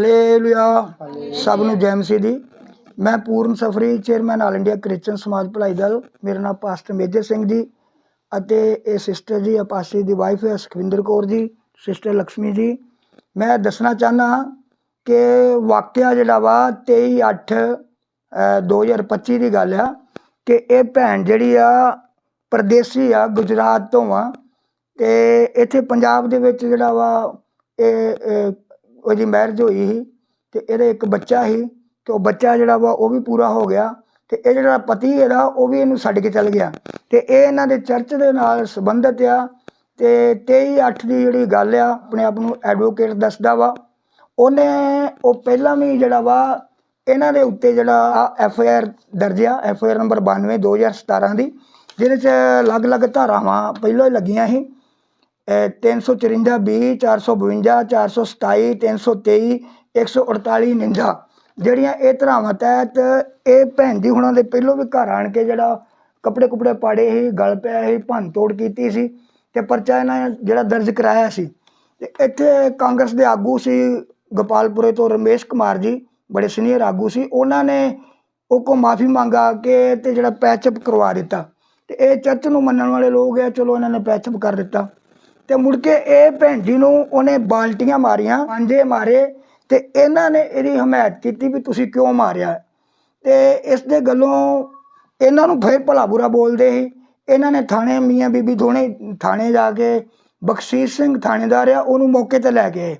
Hallelujah ਸਭ ਨੂੰ ਜੈ ਮਸੀਹ ਦੀ। ਮੈਂ Puran Safri chairman all India Christian Samaj Bhalai Dal ਮੇਰਾ ਨਾਮ ਪਾਸਟਰ ਮੇਜਰ ਸਿੰਘ ਜੀ ਅਤੇ ਇਹ ਸਿਸਟਰ ਜੀ ਅਪਾਸੀ ਦੀ ਵਾਈਫ ਹੈ ਸੁਖਵਿੰਦਰ ਕੌਰ ਜੀ ਸਿਸਟਰ ਲక్ష్ਮੀ ਜੀ। ਮੈਂ ਦੱਸਣਾ ਚਾਹਨਾ ਕਿ ਵਾਕਿਆ ਜਿਹੜਾ ਵਾ 23 8 2025 ਦੀ ਗੱਲ ਆ ਕਿ ਇਹ ਭੈਣ ਜਿਹੜੀ ਆ ਪਰਦੇਸੀ ਆ ਗੁਜਰਾਤ ਤੋਂ ਆ ਤੇ ਇੱਥੇ ਪੰਜਾਬ ਦੇ ਵਿੱਚ ਜਿਹੜਾ ਵਾ ਇਹ ਉਹਦੀ ਮੈਰਿਜ ਹੋਈ ਸੀ ਤੇ ਇਹਦੇ ਇੱਕ ਬੱਚਾ ਸੀ ਤੇ ਉਹ ਬੱਚਾ ਜਿਹੜਾ ਵਾ ਉਹ ਵੀ ਪੂਰਾ ਹੋ ਗਿਆ ਤੇ ਇਹ ਜਿਹੜਾ ਪਤੀ ਇਹਦਾ ਉਹ ਵੀ ਇਹਨੂੰ ਛੱਡ ਕੇ ਚੱਲ ਗਿਆ। ਤੇ ਇਹ ਇਹਨਾਂ ਦੇ ਚਰਚ ਦੇ ਨਾਲ ਸੰਬੰਧਿਤ ਆ ਤੇ 23 8 ਦੀ ਜਿਹੜੀ ਗੱਲ ਆ, ਆਪਣੇ ਆਪ ਨੂੰ ਐਡਵੋਕੇਟ ਦੱਸਦਾ ਵਾ। ਉਹਨੇ ਉਹ ਪਹਿਲਾਂ ਵੀ ਜਿਹੜਾ ਵਾ, ਇਹਨਾਂ ਦੇ ਉੱਤੇ ਜਿਹੜਾ ਐਫ ਆਈ ਆਰ ਦਰਜ ਆ ਐਫ ਆਈ ਆਰ ਨੰਬਰ 92 2017 ਦੀ, ਜਿਹਦੇ ਚ ਅਲੱਗ-ਅਲੱਗ ਧਾਰਾਵਾਂ ਪਹਿਲਾਂ ਹੀ ਲੱਗੀਆਂ ਸੀ। 354 20 452 427 323 148 49 ਜਿਹੜੀਆਂ ਇਹ ਧਰਾਵਾਂ ਤਹਿਤ ਇਹ ਭੈਣ ਜੀ ਹੁਣਾਂ ਦੇ ਪਹਿਲੋਂ ਵੀ ਘਰ ਆਣ ਕੇ ਜਿਹੜਾ ਕੱਪੜੇ ਕੁਪੜੇ ਪਾੜੇ ਸੀ, ਗਲ ਪਿਆ ਸੀ, ਭੰਨ ਤੋੜ ਕੀਤੀ ਸੀ ਤੇ ਪਰਚਾ ਇਹਨਾਂ ਨੇ ਜਿਹੜਾ ਦਰਜ ਕਰਾਇਆ ਸੀ। ਤੇ ਇੱਥੇ ਕਾਂਗਰਸ ਦੇ ਆਗੂ ਸੀ ਗੋਪਾਲਪੁਰੇ ਤੋਂ ਰਮੇਸ਼ ਕੁਮਾਰ ਜੀ, ਬੜੇ ਸੀਨੀਅਰ ਆਗੂ ਸੀ, ਉਹਨਾਂ ਨੇ ਉਹ ਕੋ ਮਾਫੀ ਮੰਗਾ ਕੇ ਤੇ ਜਿਹੜਾ ਪੈਚਅਪ ਕਰਵਾ ਦਿੱਤਾ। ਤੇ ਇਹ ਚਰਚ ਨੂੰ ਮੰਨਣ ਵਾਲੇ ਲੋਕ ਆ, ਚਲੋ ਇਹਨਾਂ ਨੇ ਪੈਚਅਪ ਕਰ ਦਿੱਤਾ। ਤੇ ਮੁੜ ਕੇ ਇਹ ਭੈਣ ਜੀ ਨੂੰ ਉਹਨੇ ਬਾਲਟੀਆਂ ਮਾਰੀਆਂ ਪਾਂਜੇ ਮਾਰੇ ਤੇ ਇਹਨਾਂ ਨੇ ਇਹਦੀ ਹਮਾਇਤ ਕੀਤੀ ਵੀ ਤੁਸੀਂ ਕਿਉਂ ਮਾਰਿਆ? ਤੇ ਇਸ ਦੇ ਗੱਲੋਂ ਇਹਨਾਂ ਨੂੰ ਫਿਰ ਭਲਾ ਬੁਰਾ ਬੋਲਦੇ ਸੀ। ਇਹਨਾਂ ਨੇ ਥਾਣੇ ਮੀਆਂ ਬੀਬੀ ਦੋਨੇ ਥਾਣੇ ਜਾ ਕੇ ਬਖਸ਼ੀਸ਼ ਸਿੰਘ ਥਾਣੇਦਾਰ ਆ, ਉਹਨੂੰ ਮੌਕੇ ਤੇ ਲੈ ਗਏ।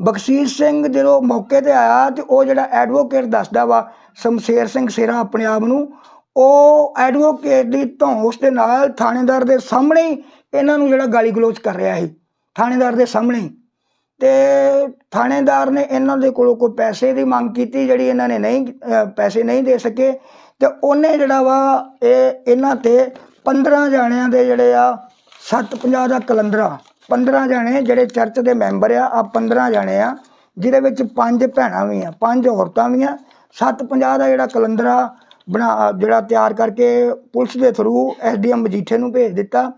ਬਖਸ਼ੀਸ਼ ਸਿੰਘ ਜਦੋਂ ਮੌਕੇ ਤੇ ਆਇਆ ਤੇ ਉਹ ਜਿਹੜਾ ਐਡਵੋਕੇਟ ਦੱਸਦਾ ਵਾ, ਸ਼ਮਸ਼ੇਰ ਸਿੰਘ ਸੇਰਾ ਆਪਣੇ ਆਪ ਨੂੰ ਉਹ ਐਡਵੋਕੇਟ ਦੀ ਧੌਂਸ ਦੇ ਨਾਲ ਥਾਣੇਦਾਰ ਦੇ ਸਾਹਮਣੇ ਹੀ ਇਹਨਾਂ ਨੂੰ ਜਿਹੜਾ ਗਾਲੀ ਗਲੋਚ ਕਰ ਰਿਹਾ ਸੀ, ਥਾਣੇਦਾਰ ਦੇ ਸਾਹਮਣੇ ਹੀ। ਤੇ ਥਾਣੇਦਾਰ ਨੇ ਇਹਨਾਂ ਦੇ ਕੋਲੋਂ ਕੋਈ ਪੈਸੇ ਦੀ ਮੰਗ ਕੀਤੀ ਜਿਹੜੀ ਇਹਨਾਂ ਨੇ ਨਹੀਂ ਪੈਸੇ ਨਹੀਂ ਦੇ ਸਕੇ ਤੇ ਉਹਨੇ ਜਿਹੜਾ ਵਾ ਇਹ ਇਹਨਾਂ ਤੇ 15 ਜਾਣਿਆਂ ਦੇ ਜਿਹੜੇ ਆ 750 ਦਾ ਕਲੰਦਰਾ 15 ਜਾਣੇ ਜਿਹੜੇ ਚਰਚ ਦੇ ਮੈਂਬਰ ਆ ਆ 15 ਜਾਣੇ ਆ, ਜਿਹਦੇ ਵਿੱਚ ਪੰਜ ਭੈਣਾਂ ਵੀ ਆ, ਪੰਜ ਔਰਤਾਂ ਵੀ ਆ 750 ਦਾ ਜਿਹੜਾ ਕਲੰਦਰਾ ਬਣਾ, ਜਿਹੜਾ ਤਿਆਰ ਕਰਕੇ ਪੁਲਿਸ ਦੇ ਥਰੂ ਐਸਡੀਐਮ ਮਜੀਠੇ ਨੂੰ ਭੇਜ ਦਿੱਤਾ।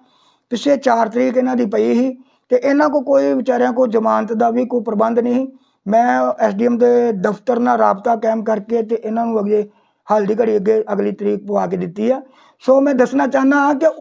ਪਿਛੇ 4 ਤਰੀਕ ਇਹਨਾਂ ਦੀ ਪਈ ਸੀ ਤੇ ਇਹਨਾਂ ਕੋ ਕੋਈ ਵਿਚਾਰਿਆਂ ਕੋ ਜ਼ਮਾਨਤ ਦਾ ਵੀ ਕੋਈ ਪ੍ਰਬੰਧ ਨਹੀਂ ਮੈਂ ਐਸਡੀਐਮ ਦੇ ਦਫ਼ਤਰ ਨਾਲ ਰਾਬਤਾ ਕਾਇਮ ਕਰਕੇ ਤੇ ਇਹਨਾਂ ਨੂੰ ਅੱਗੇ ਹਲਦੀ ਘੜੀ ਅੱਗੇ ਅਗਲੀ ਤਰੀਕ ਪਵਾ ਕੇ ਦਿੱਤੀ ਆ। ਸੋ ਮੈਂ ਦੱਸਣਾ ਚਾਹੁੰਦਾ ਹਾਂ ਕਿ